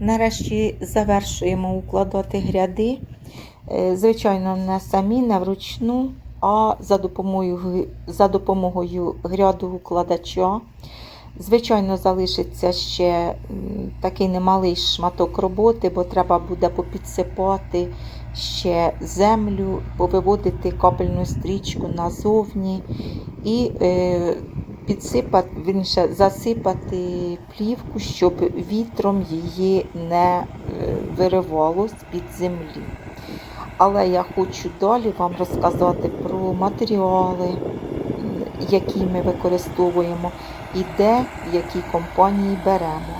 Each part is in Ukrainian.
Нарешті завершуємо укладати гряди. Е, Звичайно, не самі, не вручну, а за допомогою, за допомогою грядоукладача. Звичайно, залишиться ще такий немалий шматок роботи, бо треба буде попідсипати ще землю, повиводити капельну стрічку назовні і е, підсипати, вірніше, засипати плівку, щоб вітром її не е, виривало з-під землі. Але я хочу далі вам розказати про матеріали, які ми використовуємо, і де, в якій компанії беремо.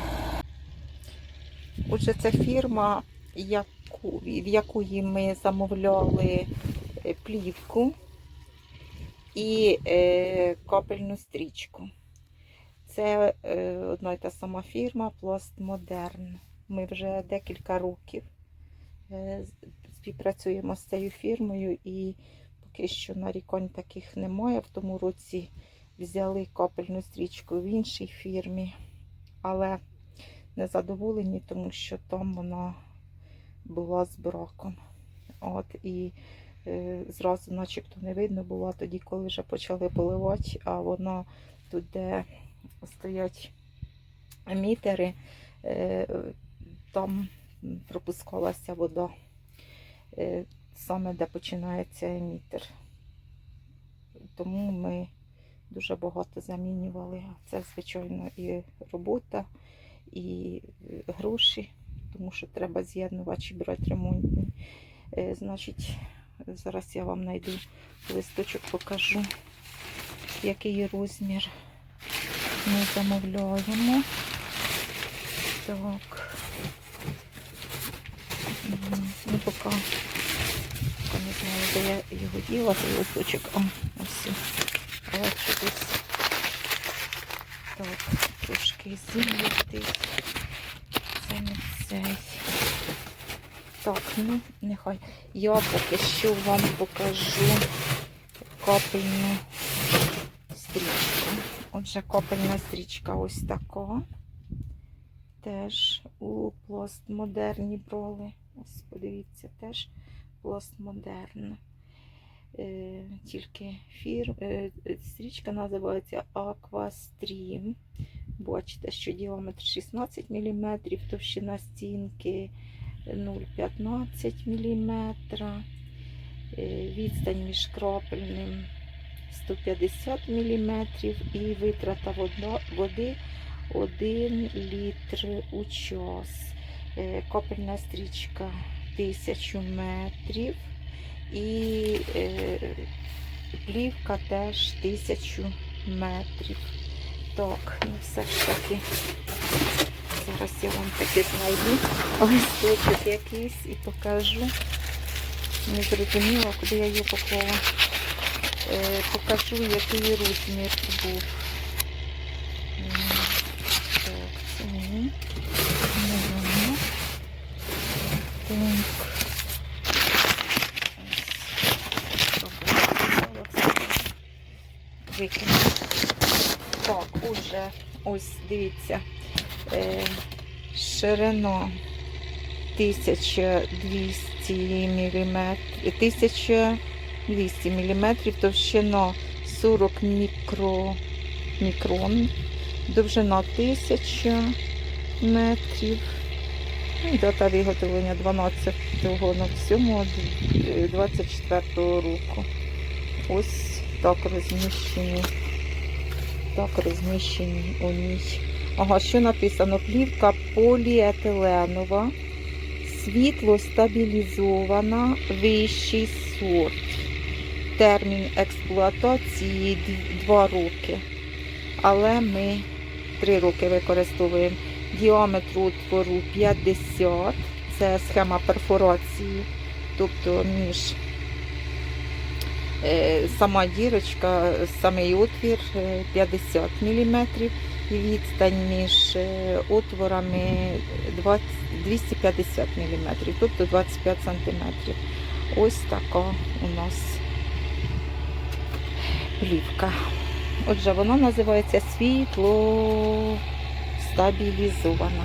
Отже, це фірма, в якої ми замовляли е, плівку і е, капельну стрічку. Це е, одна й та сама фірма Пласт Модерн. Ми вже декілька років е, співпрацюємо з цією фірмою і поки що нарікань таких немає. В тому році взяли капельну стрічку в іншій фірмі, але не задоволені, тому що там вона була з браком. От, і зразу начебто не видно було тоді, коли вже почали поливати, а вона тут, де стоять мітери, е, там пропускалася вода е, саме де починається емітер. Тому ми дуже багато замінювали. Це, звичайно, і робота, і е, гроші, тому що треба з'єднувачі брати ремонтні. Е, Значить, зараз я вам знайду листочок, покажу, який розмір ми замовляємо. Так. Ну, поки, не знаю, де я його діла, той листочок. А, ось. Але десь так, трошки зім'ятий. Це не цей. Так, ну, нехай. Я поки що вам покажу капельну стрічку. Отже, капельна стрічка ось така. Теж у пластмодерні броли. Ось подивіться, теж пластмодерн. Е, тільки фір... е, стрічка називається Aquastream. Бачите, що діаметр 16 мм, товщина стінки 0,15 мм, е, відстань між крапельним 150 мм і витрата води 1 літр у час. Е, Капельна стрічка 1000 метрів і е, плівка теж 1000 метрів. Так, ну все ж таки. Зараз я вам таки знайду листочок якийсь і покажу. Не зрозуміла, куди я його поклала. Е, покажу, який розмір був. Так, це. Не воно. Так. Так, уже ось дивіться. Е, ширина 1200 мм, 1200 мм, товщина 40 мікро, мікрон, довжина 1000 метрів. Ну, і Дата виготовлення 12.07.24 року. Ось так розміщені. Так розміщені у ній. Ага, що написано? Плівка поліетиленова, світло стабілізована, вищий сорт. Термін експлуатації 2 роки. Але ми 3 роки використовуємо діаметр отвору 50. Це схема перфорації, тобто між е, сама дірочка, самий отвір е, 50 мм відстань між е, отворами 20, 250 мм, тобто 25 см. Ось така у нас плівка. Отже, вона називається світло стабілізована.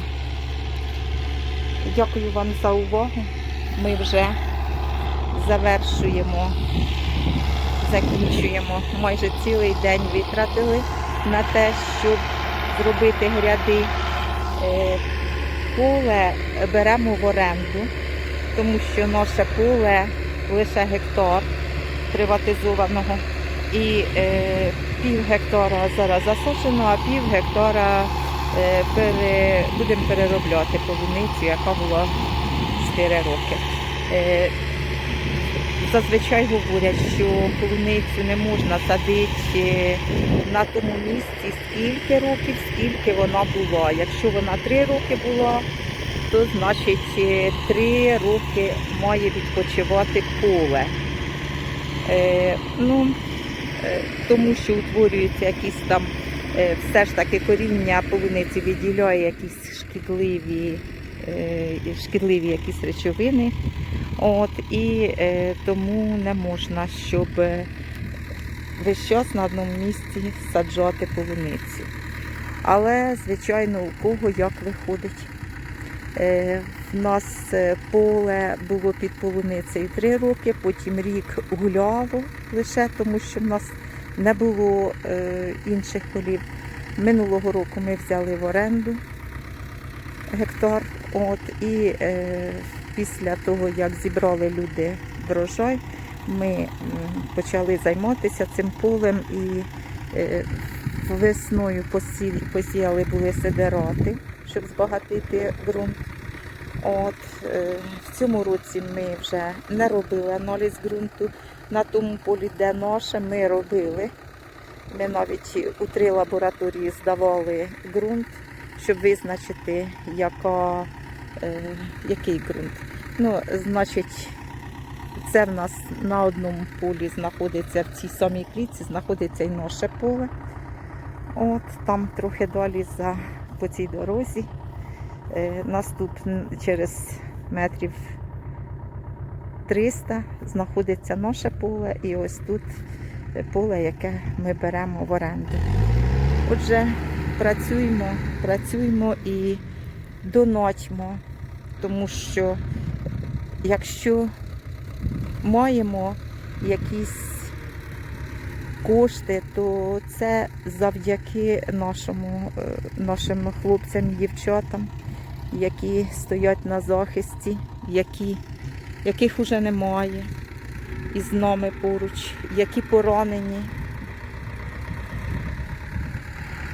Дякую вам за увагу. Ми вже завершуємо, закінчуємо. Майже цілий день витратили на те, щоб зробити гряди. Е, Поле беремо в оренду, тому що наше поле лише гектар приватизованого. І е, пів гектара зараз засушено, а пів гектара е, пере, будемо переробляти полуницю, яка була 4 роки. Зазвичай говорять, що полуницю не можна садити на тому місці скільки років, скільки вона була. Якщо вона 3 роки була, то значить 3 роки має відпочивати поле. Е, ну, е, тому що утворюються якісь там е, все ж таки коріння полуниці відділяє якісь шкідливі, е, шкідливі якісь речовини. От, і е, тому не можна, щоб е, весь час на одному місці саджати полуницю. Але, звичайно, у кого як виходить. Е, в нас е, поле було під полуницею три роки, потім рік гуляло лише, тому що в нас не було е, інших полів. Минулого року ми взяли в оренду гектар. От, і е, після того, як зібрали люди врожай, ми почали займатися цим полем і е, весною посіяли були сидерати, щоб збагатити ґрунт. От, е, в цьому році ми вже не робили аналіз ґрунту. На тому полі, де наше, ми робили. Ми навіть у три лабораторії здавали ґрунт, щоб визначити, яка, е, який ґрунт. Ну, значить, це в нас на одному полі знаходиться, в цій самій клітці знаходиться і наше поле. От там трохи далі за, по цій дорозі. Е, наступн через метрів 300 знаходиться наше поле і ось тут поле, яке ми беремо в оренду. Отже, працюємо, працюємо і донатьмо, тому що якщо маємо якісь кошти, то це завдяки нашому, е, нашим хлопцям і дівчатам, які стоять на захисті, які, яких уже немає і з нами поруч, які поранені.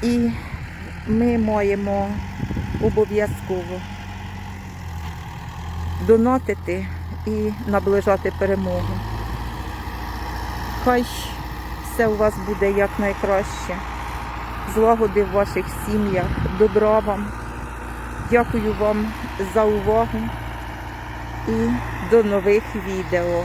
І ми маємо обов'язково донатити і наближати перемогу. Хай все у вас буде якнайкраще. Злагоди в ваших сім'ях, добра вам. Дякую вам за увагу і до нових відео.